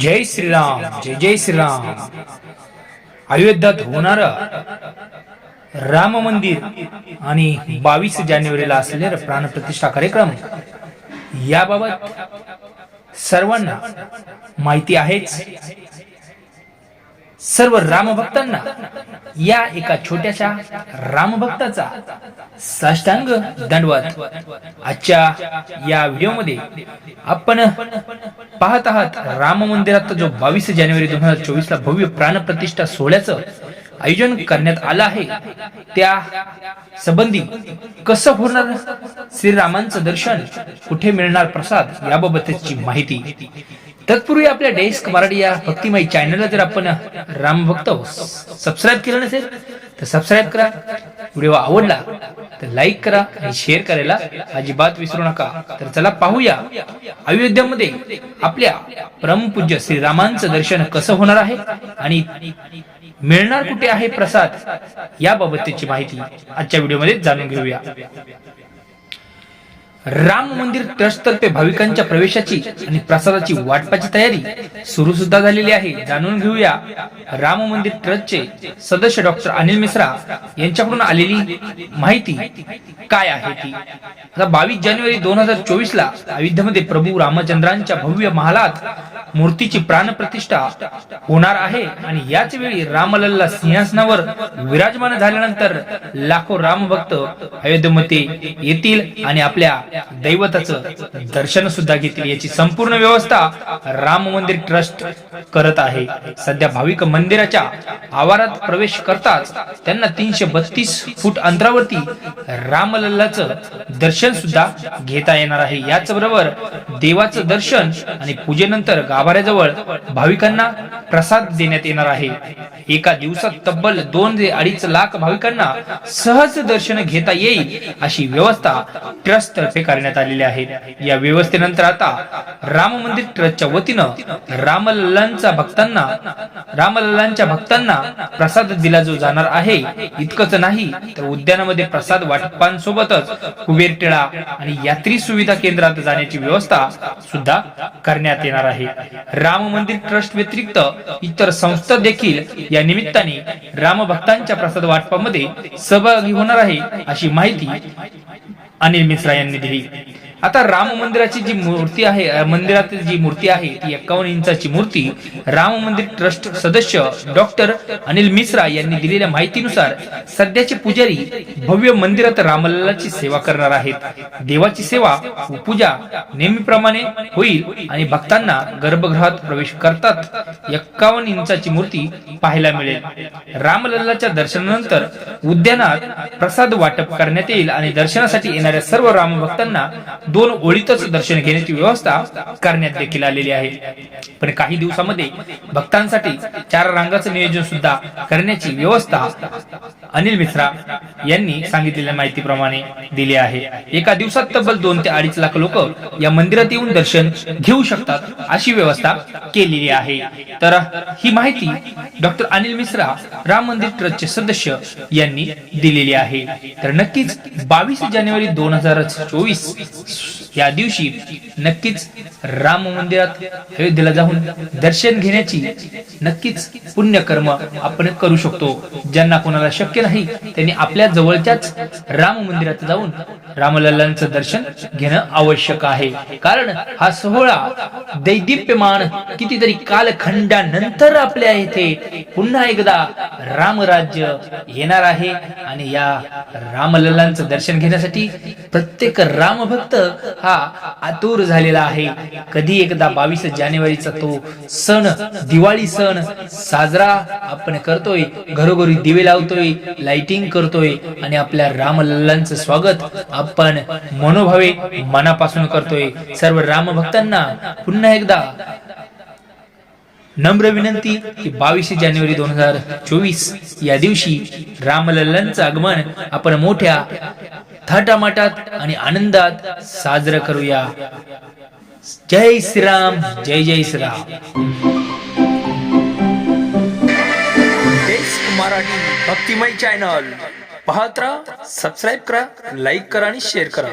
जय श्रीराम जय जय श्रीराम। अयोध्यात होणार राम मंदिर आणि बावीस जानेवारीला असलेला प्राणप्रतिष्ठा कार्यक्रम याबाबत सर्वांना माहिती आहेच. सर्व रामभक्तांना या एका छोट्याशा रामभक्ताचा साष्टांग दंडवत. आजच्या या व्हिडिओमध्ये आपण पाहत आहात राम मंदिरात जो बावीस जानेवारी दोन हजार चोवीस ला भव्य प्राणप्रतिष्ठा सोहळ्याचं आयोजन करण्यात आलं आहे त्या संबंधी कसं होणार? श्रीरामांचं दर्शन कुठे मिळणार? प्रसाद याबाबतची माहिती. तत्पूर्वी आपल्या डेस्क मराठी या भक्तिमय चॅनलला जर आपण राम भक्त सबस्क्राईब केलं नसेल तर सबस्क्राईब करा. व्हिडिओ आवडला तर लाईक करा आणि शेअर करायला अजिबात विसरू नका. तर चला पाहूया अयोध्यामध्ये आपल्या परमपूज्य श्रीरामांचं दर्शन कसं होणार आहे आणि मिळणार कुठे आहे प्रसाद याबाबतची माहिती आजच्या व्हिडिओमध्ये जाणून घेऊया. राम मंदिर ट्रस्ट तर्फे भाविकांच्या प्रवेशाची आणि प्रसादाची वाटपाची तयारी सुरू सुद्धा झालेली आहे. जाणून घेऊया राम मंदिर ट्रस्टचे सदस्य डॉक्टर अनिल मिश्रा यांच्याकडून आलेली माहिती काय आहे ती? बावीस जानेवारी दोन हजार चोवीस ला अयोध्येमध्ये प्रभू रामचंद्रांच्या भव्य महालात मूर्तीची प्राणप्रतिष्ठा होणार आहे. आणि याच वेळी रामलल्ला सिंहासनावर विराजमान झाल्यानंतर लाखो रामभक्त अयोध्येमध्ये येतील आणि आपल्या दैवताचं दर्शन सुद्धा घेतील. याची संपूर्ण व्यवस्था राम मंदिर ट्रस्ट करत आहे. सध्या भाविक मंदिराच्या आवारात प्रवेश करताच त्यांना तीनशे बत्तीस फूट अंतरावरती रामलल्लाचं दर्शन सुद्धा घेता येणार आहे. याच बरोबर देवाचं दर्शन आणि पूजेनंतर गाव गाभाऱ्याजवळ भाविकांना प्रसाद देण्यात येणार आहे. एका दिवसात तब्बल दोन ते अडीच लाख भाविकांना सहज दर्शन घेता येईल अशी व्यवस्था ट्रस्ट तर्फे करण्यात आलेली आहे. या व्यवस्थेनंतर आता राम मंदिर ट्रस्टच्या वतीनं रामलल्लांचा भक्तांना रामलल्लांच्या भक्तांना प्रसाद दिला जो जाणार आहे. इतकंच नाही तर उद्यानामध्ये प्रसाद वाटपांसोबतच कुबेर टिळा आणि यात्री सुविधा केंद्रात जाण्याची व्यवस्था सुद्धा करण्यात येणार आहे. राम मंदिर ट्रस्ट व्यतिरिक्त इतर संस्था देखील या निमित्ताने राम भक्तांच्या प्रसाद वाटपामध्ये सहभागी होणार आहे अशी माहिती अनिल मिश्रा यांनी दिली. आता राम मंदिराची जी मूर्ती आहे मंदिरातील जी मूर्ती आहे ती एक्कावन्न इंचाची मूर्ती राम मंदिर ट्रस्ट सदस्य डॉक्टर अनिल मिश्रा यांनी दिलेल्या माहितीनुसार सध्याचे पुजारी भव्य मंदिरात रामलल्लाची सेवा करणार आहेत. देवाची सेवा व पूजा नेहमीप्रमाणे होईल आणि भक्तांना गर्भगृहात प्रवेश करतात एक्कावन्न इंचाची मूर्ती पाहायला मिळेल. रामलल्लाच्या दर्शनानंतर उद्यानात प्रसाद वाटप करण्यात येईल आणि दर्शनासाठी येणाऱ्या सर्व रामभक्तांना दोन ओळीतच दर्शन घेण्याची व्यवस्था करण्यात देखील आलेली आहे. पण काही दिवसामध्ये भक्तांसाठी चार रांगाचं नियोजन सुद्धा करण्याची व्यवस्था अनिल मिश्रा यांनी सांगितलेल्या माहितीप्रमाणे दिली आहे. एका दिवसात तब्बल दोन ते अडीच लाख लोक या मंदिरात येऊन दर्शन घेऊ शकतात अशी व्यवस्था केलेली आहे. तर ही माहिती डॉक्टर अनिल मिश्रा राम मंदिर ट्रस्टचे सदस्य यांनी दिलेली आहे. तर नक्कीच बावीस जानेवारी दोन हजार चोवीस या दिवशी नक्कीच राम मंदिरात अयोध्येला जाऊन दर्शन घेण्याची नक्कीच पुण्यकर्म आपण करू शकतो ज्यांना कोणाला शक्य नाही. त्यांनी आपल्या जवळच्याच राम मंदिरात जाऊन रामलल्लांचं दर्शन घेणं आवश्यक आहे. कारण हा सोहळा दैदिप्यमान कितीतरी कालखंडानंतर आपल्या येथे पुन्हा एकदा रामराज्य येणार आहे आणि या रामलल्लांचं दर्शन घेण्यासाठी प्रत्येक रामभक्त हा आतुर झालेला आहे. कधी एकदा बावीस जानेवारीचा तो सण दिवाळी सण साजरा आपण करतोय घरोघरी दिवे लावतोय लाइटिंग करतोय आणि आपल्या रामलल्लांचं स्वागत आपण मनोभावे मनापासून करतोय. सर्व रामभक्तांना पुन्हा एकदा नम्र विनंती की बावीस जानेवारी दोन हजार चोवीस या दिवशी रामलल्लांचं आगमन आपण मोठ्या थाटामाटात आणि आनंदात साजरं करूया. जय श्रीराम जय जय श्रीराम. मराठी भक्तिमय चॅनल. पाहत राहा सबस्क्राईब करा लाईक करा आणि शेअर करा.